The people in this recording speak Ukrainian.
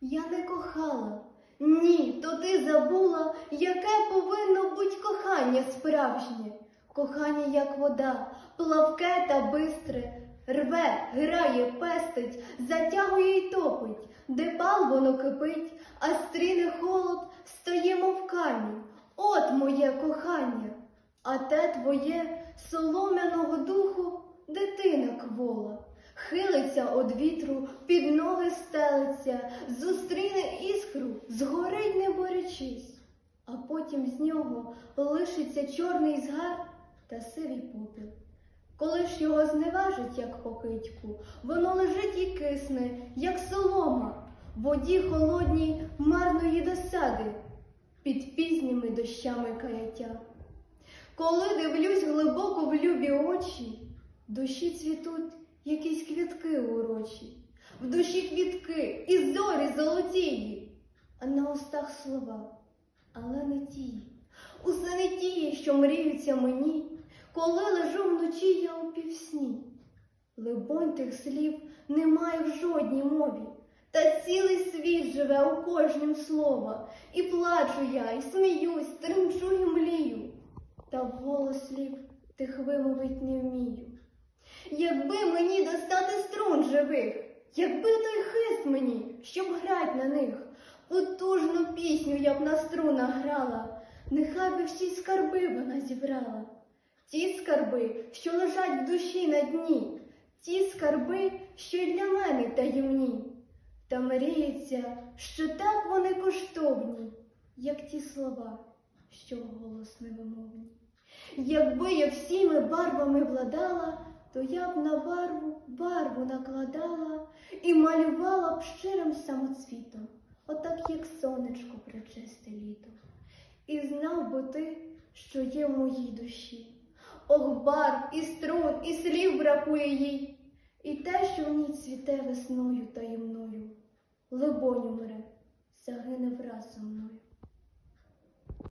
Я не кохала. Ні, то ти забула, яке повинно бути кохання справжнє. Кохання, як вода, плавке та бистре, рве, грає, пестить, затягує й топить, де пал воно кипить, а стріне холод, стоїмо в камінь. От моє кохання, а те твоє солом'яного духу дитина. Хилиться од вітру, під ноги стелиться, зустріне іскру, згорить не борючись, а потім з нього лишиться чорний згар та сивий попіл. Коли ж його зневажить, як покидьку, воно лежить і кисне, як солома, в воді холодній марної досади, під пізніми дощами каяття. Коли дивлюсь глибоко в любі очі, душі цвітуть якісь квітки урочі, в душі квітки і зорі золотії, а на устах слова, але не ті, усе не ті, що мріються мені, коли лежу вночі я у півсні. Либонь тих слів немає в жодній мові, та цілий світ живе у кожнім слова, і плачу я, і сміюсь, тремчу і млію, та вголос слів тих вимовить не вмію. Якби мені достати струн живих, якби той хист мені, щоб грать на них, потужну пісню я б на струнах грала, нехай би всі скарби вона зібрала. Ті скарби, що лежать в душі на дні, ті скарби, що й для мене таємні. Та мріється, що так вони коштовні, як ті слова, що вголос невимовні. Якби я всіми барвами владала, то я б на барву барву накладала і малювала б щирим самоцвітом, отак, як сонечко причисте літо. І знав би ти, що є в моїй душі. Ох, барв і струн, і слів бракує їй, і те, що в ній цвіте весною таємною, либонь умре, загине враз зо мною.